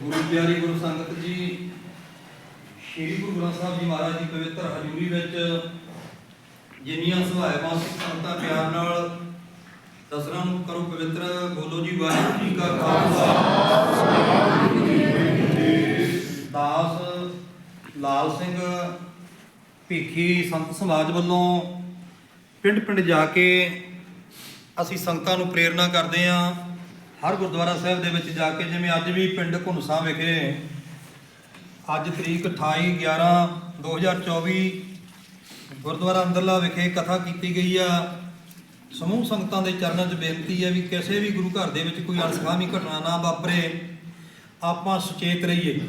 ਗੁਰੂ ਪਿਆਰੀ ਗੁਰੂ ਸੰਗਤ ਜੀ, ਸ੍ਰੀ ਗੁਰੂ ਗ੍ਰੰਥ ਸਾਹਿਬ ਜੀ ਮਹਾਰਾਜ ਦੀ ਪਵਿੱਤਰ ਹਜ਼ੂਰੀ ਵਿੱਚ ਜਿੰਨੀਆਂ ਸਹਾਇਵਾਂ ਸਿੱਖ ਸੰਗਤਾਂ ਪਿਆਰ ਨਾਲ ਦਸਰਾਂ ਨੂੰ ਕਰੋ ਪਵਿੱਤਰ, ਬੋਲੋ ਜੀ, ਵਾਹਿਗੁਰੂ ਜੀ ਕਾ ਖਾਲਸਾ। ਦਾਸ ਲਾਲ ਸਿੰਘ ਭੀਖੀ ਸੰਤ ਸਮਾਜ ਵੱਲੋਂ ਪਿੰਡ ਪਿੰਡ ਜਾ ਕੇ ਅਸੀਂ ਸੰਗਤਾਂ ਨੂੰ ਪ੍ਰੇਰਣਾ ਕਰਦੇ ਹਾਂ। ਹਰ ਗੁਰਦੁਆਰਾ ਸਾਹਿਬ ਦੇ ਵਿੱਚ ਜਾ ਕੇ ਜਿਵੇਂ ਅੱਜ ਵੀ ਪਿੰਡ ਘੁਨਸਾ ਵਿਖੇ ਅੱਜ ਤਰੀਕ 28 11 2024 ਗੁਰਦੁਆਰਾ ਅੰਦਰਲਾ ਵਿਖੇ ਕਥਾ ਕੀਤੀ ਗਈ ਆ। ਸਮੂਹ ਸੰਗਤਾਂ ਦੇ ਚਰਨਾਂ 'ਚ ਬੇਨਤੀ ਹੈ ਵੀ ਕਿਸੇ ਵੀ ਗੁਰੂ ਘਰ ਦੇ ਵਿੱਚ ਕੋਈ ਅਣਸਖਾਵੀ ਘਟਨਾ ਨਾ ਵਾਪਰੇ। ਆਪਾਂ ਸੁਚੇਤ ਰਹੀਏ।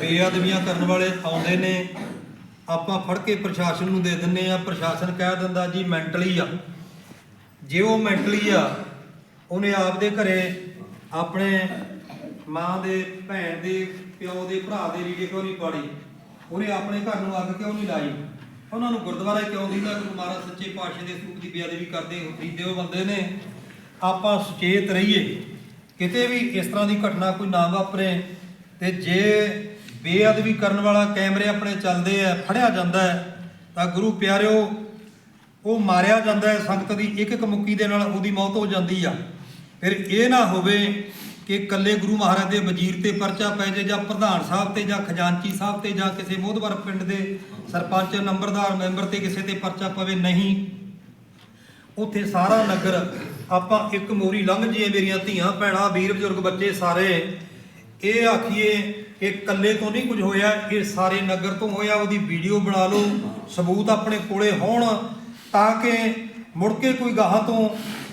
ਬੇਅਦਬੀਆਂ ਕਰਨ ਵਾਲੇ ਆਉਂਦੇ ਨੇ। ਆਪਾਂ ਫੜ ਕੇ ਪ੍ਰਸ਼ਾਸਨ ਨੂੰ ਦੇ ਦਿੰਨੇ ਆ। ਪ੍ਰਸ਼ਾਸਨ ਕਹਿ ਦਿੰਦਾ ਜੀ ਮੈਂਟਲੀ ਆ। ਜੇ ਉਹ ਮੈਂਟਲੀ ਆ ਉਹਨੇ ਆਪਦੇ ਘਰੇ ਆਪਣੇ ਮਾਂ ਦੇ, ਭੈਣ ਦੇ, ਪਿਓ ਦੇ, ਭਰਾ ਦੇ ਰੀੜੇ ਕਿਉਂ ਨਹੀਂ ਪਾੜੀ? ਉਹਨੇ ਆਪਣੇ ਘਰ ਨੂੰ ਅੱਗ ਕਿਉਂ ਨਹੀਂ ਲਾਈ? ਉਹਨਾਂ ਨੂੰ ਗੁਰਦੁਆਰਾ ਕਿਉਂ ਦੀਦਾ ਗੁਰੂ ਮਹਾਰਾਜ ਸੱਚੇ ਪਾਤਸ਼ਾਹ ਦੇ ਸਰੂਪ ਦੀ ਬੇਅਦਬੀ ਕਰਦੇ ਖਰੀਦੇ ਉਹ ਬੰਦੇ ਨੇ। ਆਪਾਂ ਸੁਚੇਤ ਰਹੀਏ। ਕਿਤੇ ਵੀ ਇਸ ਤਰ੍ਹਾਂ ਦੀ ਘਟਨਾ ਕੋਈ ਨਾ ਵਾਪਰੇ ਤੇ ਜੇ ਬੇਅਦਬੀ ਕਰਨ ਵਾਲਾ ਕੈਮਰੇ ਆਪਣੇ ਚੱਲਦੇ ਆ, ਫੜਿਆ ਜਾਂਦਾ ਹੈ, ਤਾਂ ਗੁਰੂ ਪਿਆਰਿਓ, ਉਹ ਮਾਰਿਆ ਜਾਂਦਾ ਹੈ, ਸੰਗਤ ਦੀ ਇੱਕ ਇੱਕ ਮੁੱਕੀ ਦੇ ਨਾਲ ਉਹਦੀ ਮੌਤ ਹੋ ਜਾਂਦੀ ਆ। ਫਿਰ ਇਹ ਨਾ ਹੋਵੇ ਕਿ ਇਕੱਲੇ ਗੁਰੂ ਮਹਾਰਾਜ ਦੇ ਵਜ਼ੀਰ ਤੇ ਪਰਚਾ ਪੈ ਜੇ ਜਾਂ ਪ੍ਰਧਾਨ ਸਾਹਿਬ ਤੇ ਜਾਂ ਖਜ਼ਾਨਚੀ ਸਾਹਿਬ ਤੇ ਜਾਂ ਕਿਸੇ ਮੋਹਦਵਰ ਪਿੰਡ ਦੇ ਸਰਪੰਚ, ਨੰਬਰਦਾਰ, ਮੈਂਬਰ ਤੇ ਕਿਸੇ ਤੇ ਪਰਚਾ ਪਵੇ, ਨਹੀਂ। ਉੱਥੇ ਸਾਰਾ ਨਗਰ, ਆਪਾਂ ਇੱਕ ਮੋਰੀ ਲੰਘ ਜੀਏ ਮੇਰੀਆਂ ਧੀਆਂ, ਭੈਣਾਂ, ਵੀਰ, ਬਜ਼ੁਰਗ ਬੱਚੇ ਸਾਰੇ। ਇਹ ਆਖੀਏ ਕਿ ਇਕੱਲੇ ਤੋਂ ਨਹੀਂ ਕੁਝ ਹੋਇਆ, ਇਹ ਸਾਰੇ ਨਗਰ ਤੋਂ ਹੋਇਆ, ਉਹਦੀ ਵੀਡੀਓ ਬਣਾ ਲਓ, ਸਬੂਤ ਆਪਣੇ ਕੋਲੇ ਹੋਣ ਤਾਂ ਕਿ ਮੁੜ ਕੇ ਕੋਈ ਗਾਹਾਂ ਤੋਂ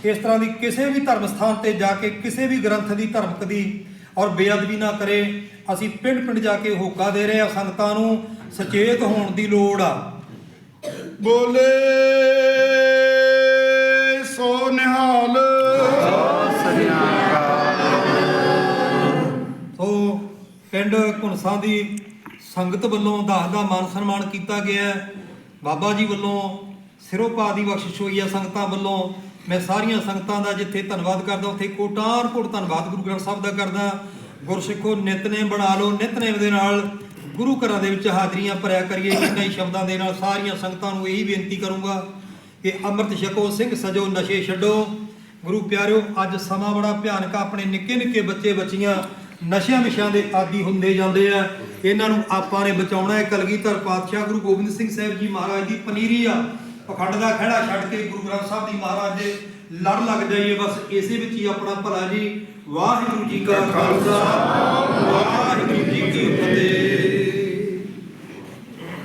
ਇਸ ਤਰ੍ਹਾਂ ਦੀ ਕਿਸੇ ਵੀ ਧਰਮ ਸਥਾਨ ਤੇ ਜਾ ਕੇ ਕਿਸੇ ਵੀ ਗ੍ਰੰਥ ਦੀ ਧਰਮਕ ਦੀ ਔਰ ਬੇਅਦਬੀ ਨਾ ਕਰੇ ਅਸੀਂ ਪਿੰਡ ਪਿੰਡ ਜਾ ਕੇ ਹੋਕਾ ਦੇ ਰਹੇ ਆ ਸੰਗਤਾਂ ਨੂੰ ਸੁਚੇਤ ਹੋਣ ਦੀ ਲੋੜ ਆ ਬੋਲੇ ਸੋ ਨਿਹਾਲ ਸੋ ਪਿੰਡ ਘੁਨਸਾਂ ਦੀ ਸੰਗਤ ਵੱਲੋਂ ਦਾਸ ਦਾ ਮਾਨ ਸਨਮਾਨ ਕੀਤਾ ਗਿਆ। ਬਾਬਾ ਜੀ ਵੱਲੋਂ ਸਿਰੋਪਾ ਦੀ ਬਖਸ਼ਿਸ਼ ਹੋਈ ਆ ਸੰਗਤਾਂ ਵੱਲੋਂ। ਮੈਂ ਸਾਰੀਆਂ ਸੰਗਤਾਂ ਦਾ ਜਿੱਥੇ ਧੰਨਵਾਦ ਕਰਦਾ, ਉੱਥੇ ਕੋਟਾਰ ਕੋਟ ਧੰਨਵਾਦ ਗੁਰੂ ਗ੍ਰੰਥ ਸਾਹਿਬ ਦਾ ਕਰਦਾ। ਗੁਰਸਿੱਖੋ, ਨਿਤਨੇਮ ਬਣਾ ਲਓ, ਨਿਤਨੇਮ ਦੇ ਨਾਲ ਗੁਰੂ ਘਰਾਂ ਦੇ ਵਿੱਚ ਹਾਜ਼ਰੀਆਂ ਭਰਿਆ ਕਰੀਏ। ਇਹਨਾਂ ਹੀ ਸ਼ਬਦਾਂ ਦੇ ਨਾਲ ਸਾਰੀਆਂ ਸੰਗਤਾਂ ਨੂੰ ਇਹੀ ਬੇਨਤੀ ਕਰੂੰਗਾ ਕਿ ਅੰਮ੍ਰਿਤ ਛਕੋ, ਸਿੰਘ ਸਜੋ, ਨਸ਼ੇ ਛੱਡੋ। ਗੁਰੂ ਪਿਆਰਿਓ, ਅੱਜ ਸਮਾਂ ਬੜਾ ਭਿਆਨਕ ਆਪਣੇ ਨਿੱਕੇ ਨਿੱਕੇ ਬੱਚੇ ਬੱਚੀਆਂ ਨਸ਼ਿਆਂ ਵਿਸ਼ਿਆਂ ਦੇ ਆਦੀ ਹੁੰਦੇ ਜਾਂਦੇ ਆ। ਇਹਨਾਂ ਨੂੰ ਆਪਾਂ ਨੇ ਬਚਾਉਣਾ ਹੈ। ਕਲਗੀਧਰ ਪਾਤਸ਼ਾਹ ਗੁਰੂ ਗੋਬਿੰਦ ਸਿੰਘ ਸਾਹਿਬ ਜੀ ਮਹਾਰਾਜ ਦੀ ਪਨੀਰੀ ਆ। ਪਖੰਡ ਦਾ ਖਹਿੜਾ ਛੱਡ ਕੇ ਗੁਰੂ ਗ੍ਰੰਥ ਸਾਹਿਬ ਦੀ ਮਹਾਰਾਜ ਦੇ ਲੜ ਲੱਗ ਜਾਈਏ, ਬਸ ਇਸੇ ਵਿੱਚ ਹੀ ਆਪਣਾ ਭਲਾ ਜੀ। ਵਾਹਿਗੁਰੂ ਜੀ ਕਾ ਖਾਲਸਾ, ਵਾਹਿਗੁਰੂ ਜੀ ਕੀ ਫਤਿਹ।